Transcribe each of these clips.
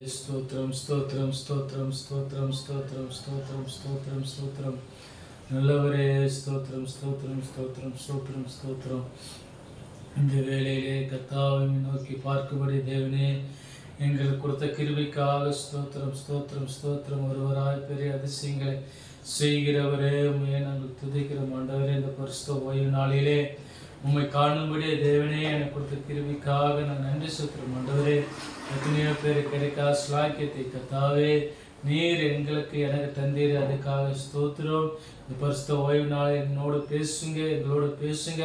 ஸ்தோத்ரம் ஸ்தோத்ரம் ஸ்தோத்ரம் ஸ்தோத்ரம் ஸ்தோத்ரம் ஸ்தோத்ரம் ஸ்தோத்ரம் ஸ்தோத்ரம் நல்லவரே ஸ்தோத்ரம் ஸ்தோத்ரம் ஸ்தோத்ரம் ஸ்தோத்ரம் ஸ்தோத்ரம் இந்த வேளையிலே கத்தாவை நோக்கி பார்க்கும்படி தேவனே எங்கள் கொடுத்த கிருவிக்காக ஸ்தோத்திரம் ஸ்தோத்திரம் ஸ்தோத்திரம் ஒருவராய் பெரிய அதிசயங்களை செய்கிறவரே உண்மையை நாங்கள் துதிக்கிறோம் ஆண்டவரே இந்த பரிசுத்த ஓய்வு நாளிலே உம்மை காணும்படி தேவனே எனக்கு கொடுத்த கிருவிக்காக நான் நன்றி சொல்கிறோம் ஆண்டவரே எத்தனையோ பேர் கிடைக்கா ஸ்லாக்கியத்தை கத்தாவே. நீர் எங்களுக்கு எனக்கு தந்தீர். அதுக்காக ஸ்தோத்திரம். இந்த பரிசுத்த ஓய்வு நாள் என்னோடு பேசுங்க எங்களோடு பேசுங்க.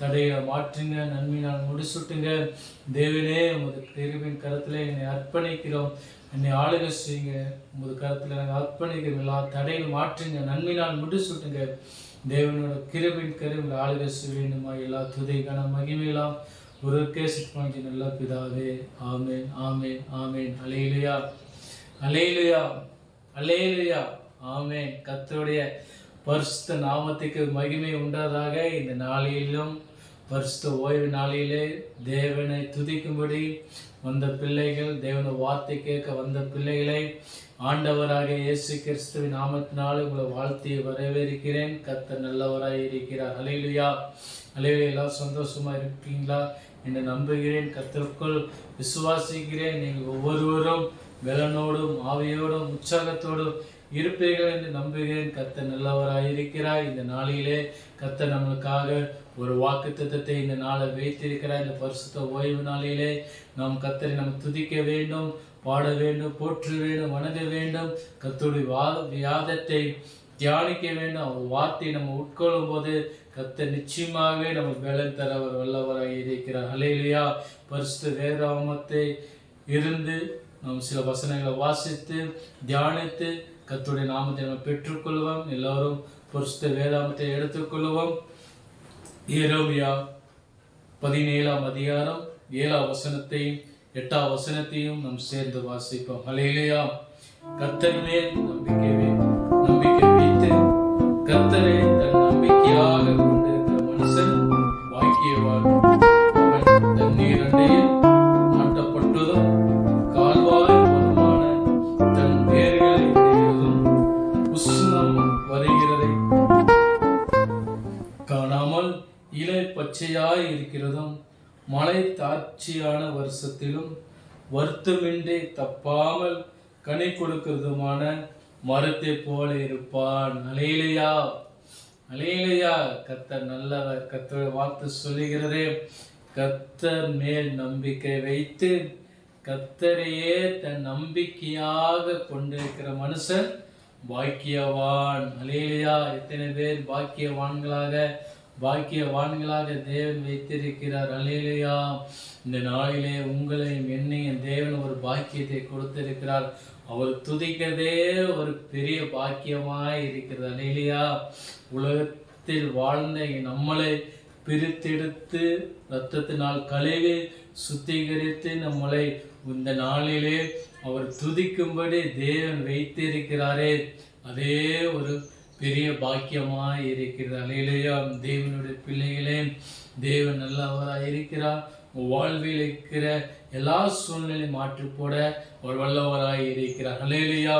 தடையை மாற்றுங்க நான் முடிசுட்டுங்க. தேவனே உமது கிருவின் கருத்தில் என்னை அர்ப்பணிக்கிறோம். என்னை ஆளுக செய்யுங்க. உமது கருத்தில் எனக்கு அர்ப்பணிக்கிறோம். எல்லா தடையை மாற்றுங்க நன்மையினால் முடிசுட்டுங்க. தேவனோட கிருபின் கருவில் ஆளுக வேண்டுமா எல்லா துதை கன மகிமையெல்லாம் ஒரு கேசிட் நல்ல பிதாவே. ஆமேன் ஆமேன் ஆமேன். அலையிலையா அலையிலையா அலையிலையா ஆமேன். கத்தருடைய பரிசுத்த நாமத்துக்கு மகிமை உண்டாதாக இந்த நாளிலும் பரிசுத்த ஓய்வு நாளிலே தேவனை துதிக்கும்படி வந்த பிள்ளைகள் தேவன வார்த்தை கேட்க வந்த பிள்ளைகளை ஆண்டவராக இயேசு கிறிஸ்துவின் நாமத்தினால் உங்களை வாழ்த்தி வரவேற்கிறேன். கத்த நல்லவராய் இருக்கிறார். அலையிலுயா அலையில எல்லாம் சந்தோஷமா இருக்கீங்களா? என்று நம்புகிறேன். கத்திற்குள் விசுவாசிக்கிறேன். நீங்கள் ஒவ்வொருவரும் பலனோடும் ஆவியோடும் உற்சாகத்தோடும் இருப்பீர்கள் என்று நம்புகிறேன். கத்த நல்லவராயிருக்கிறார். இந்த நாளிலே கத்த நம்மளுக்காக ஒரு வாக்கு திட்டத்தை இந்த நாளை வைத்திருக்கிறார். இந்த பரிசுத்த ஓய்வு நாளிலே நாம் கத்தரை நாம் துதிக்க வேண்டும் பாட வேண்டும் போற்று வேண்டும் வணங்க வேண்டும். கர்த்தருடைய வா வியாதத்தை தியானிக்க வேண்டும். அவர் வார்த்தையை நம்ம உட்கொள்ளும் போது கத்த நிச்சயமாகவே நம்ம பலன் தர அவர் வல்லவராக இருக்கிறார் அலையிலையா பரிசுத்த வேதாமத்தை இருந்து நாம் சில வசனங்களை வாசித்து தியானித்து கத்துடைய நாமத்தை நம்ம பெற்றுக்கொள்வோம். எல்லாரும் பரிசுத்த வேதாமத்தை எடுத்துக்கொள்வோம். ஏரோமியா பதினேழாம் அதிகாரம் ஏழாம் வசனத்தையும் எட்டாம் வசனத்தையும் நாம் சேர்ந்து வாசிப்போம். ஹலேலியா கர்த்தர் மேல் நம்பிக்கை நம்பிக்கை வைத்து கர்த்தரை பச்சையாய் இருக்கிறதும் மலை தாட்சியான வருஷத்திலும் வருத்தமின்றி தப்பாமல் கனி கொடுக்கிறதுமான மரத்தை போல இருப்பான். அலையிலையா? அலையிலையா? கத்தர் நல்லவர் கத்தோட வார்த்தை சொல்லுகிறதே கத்தர் மேல் நம்பிக்கை வைத்து கத்தரையே தன் நம்பிக்கையாக கொண்டிருக்கிற மனுஷன் பாக்கியவான். அலேலியா எத்தனை பேர் பாக்கியவான்களாக பாக்கியவான்களாக தேவன் வைத்திருக்கிறார். அலேலியா இந்த நாளிலே உங்களையும் என்னையும் தேவன் ஒரு பாக்கியத்தை கொடுத்திருக்கிறார். அவர் துதிக்கிறதே ஒரு பெரிய பாக்கியமாய் இருக்கிறது. அலேலியா உலகத்தில் வாழ்ந்த நம்மளை பிரித்தெடுத்து இரத்தத்தினால் கழுவி சுத்திகரித்து நம்மளை இந்த நாளிலே அவர் துதிக்கும்படி தேவன் வைத்திருக்கிறாரே. அதே ஒரு பெரிய பாக்கியமாய் இருக்கிறது அலையிலேயா தேவனுடைய பிள்ளைகளே தேவன் நல்லவராக இருக்கிறார். உங்கள் வாழ்வில் இருக்கிற எல்லா சூழ்நிலையும் மாற்றி போட ஒரு வல்லவராக இருக்கிறார். அலையிலேயா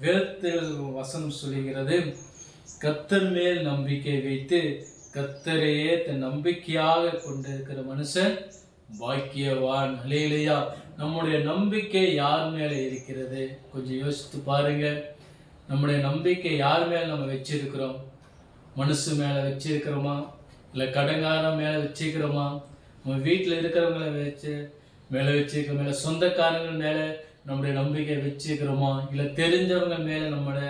வேதத்தில் வசனம் சொல்லுகிறது கத்தர் மேல் நம்பிக்கை வைத்து கத்தரையே தன் நம்பிக்கையாக கொண்டிருக்கிற மனுஷன் பாக்கியவான். அலையிலையா நம்முடைய நம்பிக்கை யார் மேலே இருக்கிறது? கொஞ்சம் யோசித்து பாருங்கள். நம்முடைய நம்பிக்கை யார் மேல நம்ம வச்சிருக்கிறோம்? மனசு மேல வச்சிருக்கிறோமா? இல்லை கடங்காரம் மேலே வச்சிருக்கிறோமா? நம்ம வீட்டில் இருக்கிறவங்கள வச்சு மேலே வச்சிருக்க மேலே சொந்தக்காரங்க மேலே நம்முடைய நம்பிக்கை வச்சிருக்கிறோமா? இல்லை தெரிஞ்சவங்க மேலே நம்மளோட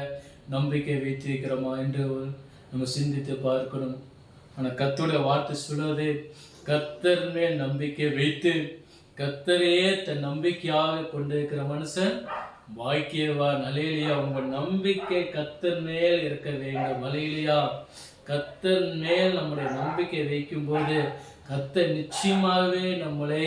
நம்பிக்கை வைத்திருக்கிறோமா என்று ஒரு நம்ம சிந்தித்து பார்க்கணும். ஆனால் கத்தோட வார்த்தை சொல்வது கத்தர் மேல் நம்பிக்கை வைத்து கத்தரையே தன் நம்பிக்கையாக கொண்டிருக்கிற மனுஷன் பாக்கியவா அலையிலியா உங்க நம்பிக்கை கத்தர் மேல் இருக்க வேண்டும். அலேலியா கத்தர் மேல் நம்முடைய நம்பிக்கை வைக்கும்போது கத்தர் நிச்சயமாகவே நம்மளை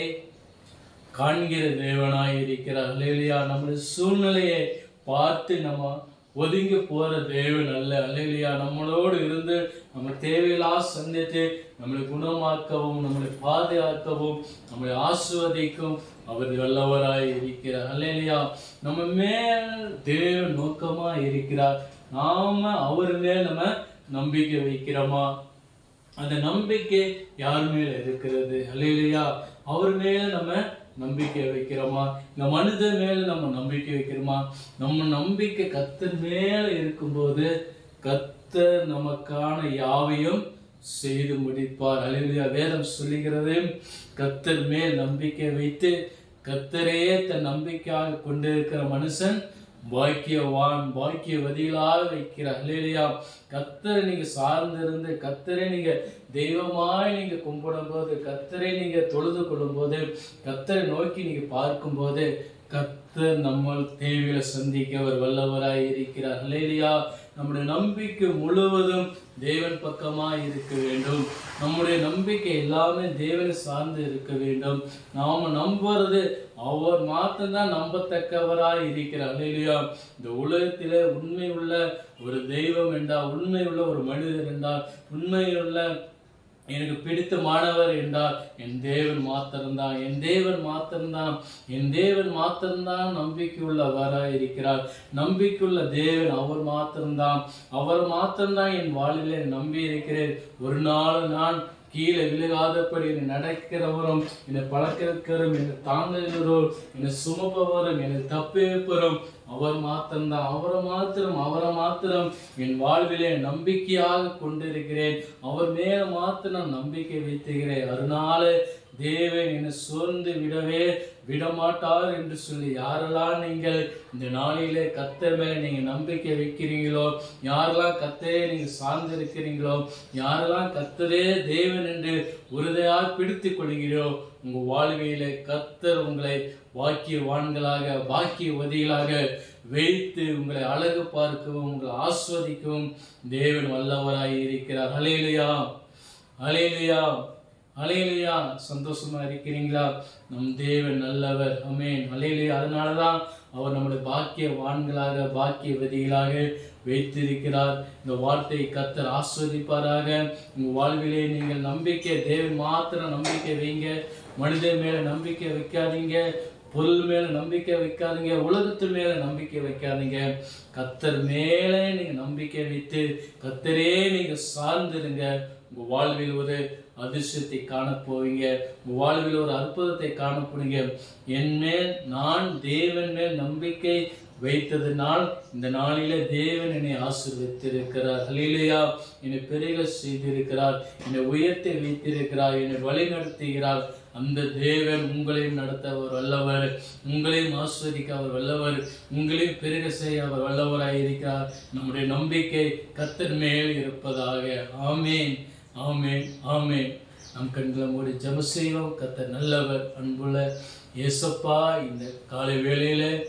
காண்கிற தேவனாய் இருக்கிறார் அலையிலியா நம்முடைய சூழ்நிலையை பார்த்து நம்ம ஒதுங்கி போற தேவன் அல்ல. அல்லையா நம்மளோடு இருந்து நம்ம தேவையில்லா சந்தித்து நம்மளை குணமாக்கவும் நம்மளை பாதுகாக்கவும் நம்மளை ஆசுவதிக்கும் அவர் வல்லவராய் இருக்கிறார். அல்லையா நம்ம மேல் தேவன் நோக்கமா இருக்கிறார். நாம அவர் மேல் நம்ம நம்பிக்கை வைக்கிறோமா? அந்த நம்பிக்கை யார் மேல் இருக்கிறது? அல்லையா அவர் மேல் நம்ம நம்பிக்கை வைக்கிறோமா? இந்த மனிதன் மேல நம்ம நம்பிக்கை வைக்கிறோமா? நம்ம நம்பிக்கை கத்தர் மேல இருக்கும்போது கத்தர் நமக்கான யாவையும் செய்து முடிப்பார். அழிவியா வேதம் சொல்லுகிறது கத்தர் மேல் நம்பிக்கை வைத்து கத்தரையே தன் நம்பிக்கையாக கொண்டிருக்கிற மனுஷன் பாக்கியவான் பாக்கியவதிகளாக வைக்கிற அலேலியா கத்தரை நீங்க சார்ந்திருந்து கத்தரை நீங்க தெய்வமாய் நீங்க கும்பிடும் போது கத்தரை நீங்க தொழுது கொள்ளும் போது கத்தரை நோக்கி நீங்க பார்க்கும் போது கத்தர் நம்ம தேவையில சந்திக்க அவர் வல்லவராய் இருக்கிறார். அலேலியா நம்முடைய நம்பிக்கை முழுவதும் தேவன் பக்கமாக இருக்க வேண்டும். நம்முடைய நம்பிக்கை எல்லாமே தேவனை சார்ந்து இருக்க வேண்டும். நாம நம்புறது அவர் மாத்திரம்தான் நம்பத்தக்கவராய் இருக்கிறார். இல்லையா இந்த உலகத்தில் உண்மை உள்ள ஒரு தெய்வம் என்றால் உண்மை உள்ள ஒரு மனிதர் என்றால் உண்மையுள்ள எனக்கு பிடித்த மாணவர் என்றால் என் தேவன் மாத்திரம்தான் என் தேவன் மாத்திரம்தான் என் தேவன் மாத்திரம்தான் நம்பிக்கையுள்ளவராக இருக்கிறார். நம்பிக்கையுள்ள தேவன் அவர் மாத்திரம்தான். அவர் மாத்திரம்தான் என் வாழ்விலே நம்பி இருக்கிறேன். ஒரு நாள் நான் கீழே விழுகாதபடி என்னை நடக்கிறவரும் என்னை பழக்கிறவரும் என்னை தாங்குகிறவரும் என்னை சுமப்பவரும் என்னை தப்பிப்பவரும் அவர் மாத்திரம்தான். அவரை மாத்திரம் அவரை மாத்திரம் என் வாழ்விலே நம்பிக்கையாக கொண்டிருக்கிறேன். அவர் மேல மாத்திரம் நம்பிக்கை வைத்துகிறேன். அதனால தேவன் என்னை சோர்ந்து விடவே விடமாட்டார் என்று சொல்லி யாரெல்லாம் நீங்கள் இந்த நாளிலே கத்தர் மேல நீங்கள் நம்பிக்கை வைக்கிறீங்களோ யாரெல்லாம் கத்தரே நீங்கள் சார்ந்து இருக்கிறீங்களோ யாரெல்லாம் கத்தரே தேவன் என்று உறுதியாக பிடித்து கொள்கிறோ உங்கள் வாழ்வியிலே கத்தர் உங்களை பாக்கியவான்களாக பாக்கியவதிகளாக வைத்து உங்களை அழகு பார்க்கவும் உங்களை ஆஸ்வதிக்கவும் தேவன் வல்லவராய் இருக்கிறார் அலையிலையா அலையிலையா அலையிலையா சந்தோஷமா இருக்கிறீங்களா? நம் தேவன் நல்லவர். அமேன் அலையிலையா அதனாலதான் அவர் நம்முடைய பாக்கியவான்களாக பாக்கியவதிகளாக வைத்திருக்கிறார். இந்த வார்த்தையை கத்தர் ஆஸ்வதிப்பாராக. உங்கள் வாழ்விலே நீங்கள் நம்பிக்கை தேவன் மாத்திரம் நம்பிக்கை வைங்க. மனிதன் மேல நம்பிக்கை வைக்காதீங்க. பொருள் மேல நம்பிக்கை வைக்காதீங்க உலகத்து மேல நம்பிக்கை வைக்காதீங்க. கத்தர் மேலே நீங்க நம்பிக்கை வைத்து கத்தரே நீங்க சார்ந்திருங்க. உங்க வாழ்வில் ஒரு அதிர்ஷ்டத்தை காண போவீங்க. உங்க வாழ்வில் ஒரு அற்புதத்தை காண போறீங்க என் மேல் நான் தேவன் மேல் நம்பிக்கை வைத்ததினால் இந்த நாளில தேவன் என்னை ஆசிர்வித்திருக்கிறார் ஹalleluya. என்னை பெருக செய்திருக்கிறார். என்னை உயர்த்தி வைத்திருக்கிறார். என்னை வழி நடத்துகிறார் அந்த தேவன் உங்களையும் நடத்த அவர் வல்லவர். உங்களையும் ஆஸ்வதிக்க அவர் வல்லவர். உங்களையும் பெருக செய்ய அவர் வல்லவராயிருக்கிறார் நம்முடைய நம்பிக்கை கத்தர் மேல் இருப்பதாக. ஆமேன். ஆமேன். ஆமேன். நம் கண்களை மூடி ஜெப செய்வோம். கத்தர் நல்லவர் அன்புள்ள இயேசப்பா இந்த காலை வேளையில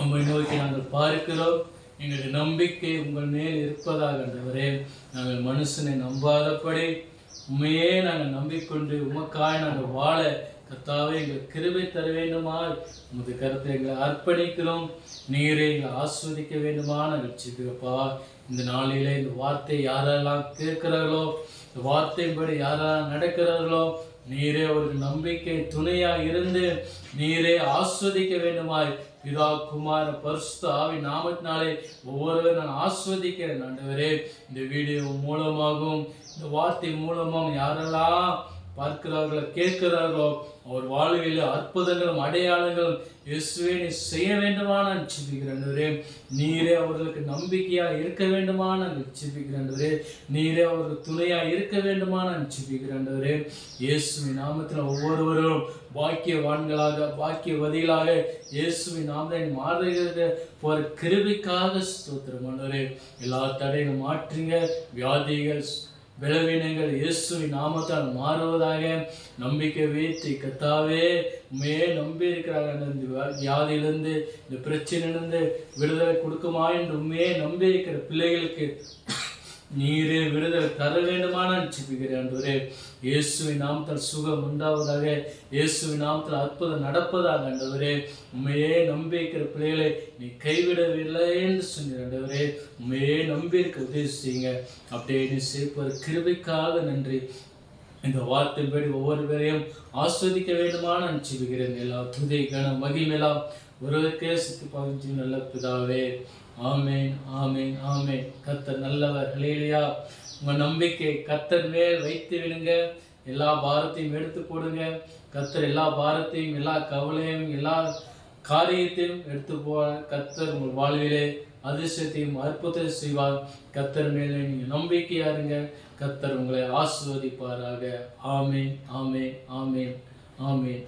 உம்மை நோக்கி நாங்கள் பார்க்கிறோம். எங்களுடைய நம்பிக்கை உங்கள் மேல் இருப்பதாக என்றவரே நாங்கள் மனுஷனை நம்பாதபடி உண்மையே நாங்கள் நம்பிக்கொண்டு உமக்காய் நாங்கள் வாழ கர்த்தாவே எங்கள் கிருபை தர வேண்டுமா உமது கருத்தை எங்களை அர்ப்பணிக்கிறோம். நீரை எங்களை ஆஸ்வதிக்க வேண்டுமா நாங்கள் சிப்பிப்பா இந்த நாளிலே இந்த வார்த்தை யாரெல்லாம் கேட்கிறார்களோ இந்த வார்த்தையின்படி யாரெல்லாம் நடக்கிறார்களோ நீரே ஒரு நம்பிக்கை துணையாக இருந்து நீரே ஆஸ்வதிக்க வேண்டுமாய் பிதா குமார பரிசுத்த ஆவி நாமத்தினாலே ஒவ்வொருவரும் நான் ஆஸ்வதிக்கிறேன் ஆண்டவரே. இந்த வீடியோ மூலமாகவும் இந்த வார்த்தை மூலமாகவும் யாரெல்லாம் பார்க்கிறார்களோ கேட்கிறார்களோ அவர் வாழ்வில் அற்புதங்களும் அடையாளங்களும் இயேசுவே நீ செய்ய வேண்டுமா நான் சிபிக்கிறேன் நீரே அவர்களுக்கு நம்பிக்கையாக இருக்க வேண்டுமா நான் சிபிக்கிறேன் நீரே அவர்கள் துணையாக இருக்க வேண்டுமா நான் சிபிக்கிறேன் இயேசுவின் நாமத்தில் ஒவ்வொருவரும் பாக்கியவான்களாக பாக்கியவதிகளாக இயேசுவின் நாமத்தை மாறுகிறது போற கிருபிக்காக ஸ்தோத்திரம் எல்லா தடையும் மாற்றுங்க வியாதிகள் பலவீனங்கள் இயேசுவின் நாமத்தால் மாறுவதாக நம்பிக்கை வைத்து கத்தாவே மே நம்பி இருக்கிறாங்க இந்த வியாதியிலிருந்து இந்த பிரச்சனையிலிருந்து விடுதலை கொடுக்குமா என்று உண்மையே நம்பி இருக்கிற பிள்ளைகளுக்கு நீரே விடுதலை தர வேண்டுமானால் ஜிபிக்கிறேன் ஆண்டவரே இயேசுவின் நாமத்தில் சுகம் உண்டாவதாக இயேசுவின் நாமத்தில் அற்புதம் நடப்பதாக என்றவரே உண்மையே நம்பியிருக்கிற பிள்ளைகளை நீ கைவிடவில்லை என்று சொன்னீர் ஆண்டவரே உண்மையே நம்பியிருக்க உதவி செய்யுங்க. அப்படியே நீ சேர்ப்பது கிருபிக்காக நன்றி. இந்த வார்த்தைப்படி ஒவ்வொரு பேரையும் ஆஸ்வதிக்க வேண்டுமான அனுப்பிச்சுகிறேன் எல்லா துதை கன மகிமெல்லாம் ஒருவருக்கே சித்து பகுதி நல்ல பிதாவே. ஆமேன் ஆமேன் ஆமேன். கத்தர் நல்லவர். இல்லையா உங்கள் நம்பிக்கை கத்தர் மேல் வைத்து விடுங்க. எல்லா பாரத்தையும் எடுத்து போடுங்க கத்தர் எல்லா பாரத்தையும் எல்லா கவலையும் எல்லா காரியத்தையும் எடுத்து போ கத்தர் உங்கள் வாழ்விலே அதிர்ஷ்டத்தையும் அற்புதத்தை செய்வார். கத்தர் மேலே நீங்கள் நம்பிக்கையா இருங்க கத்தர் உங்களை ஆசிர்வதிப்பாராக. ஆமேன் ஆமேன் ஆமேன் ஆமேன்.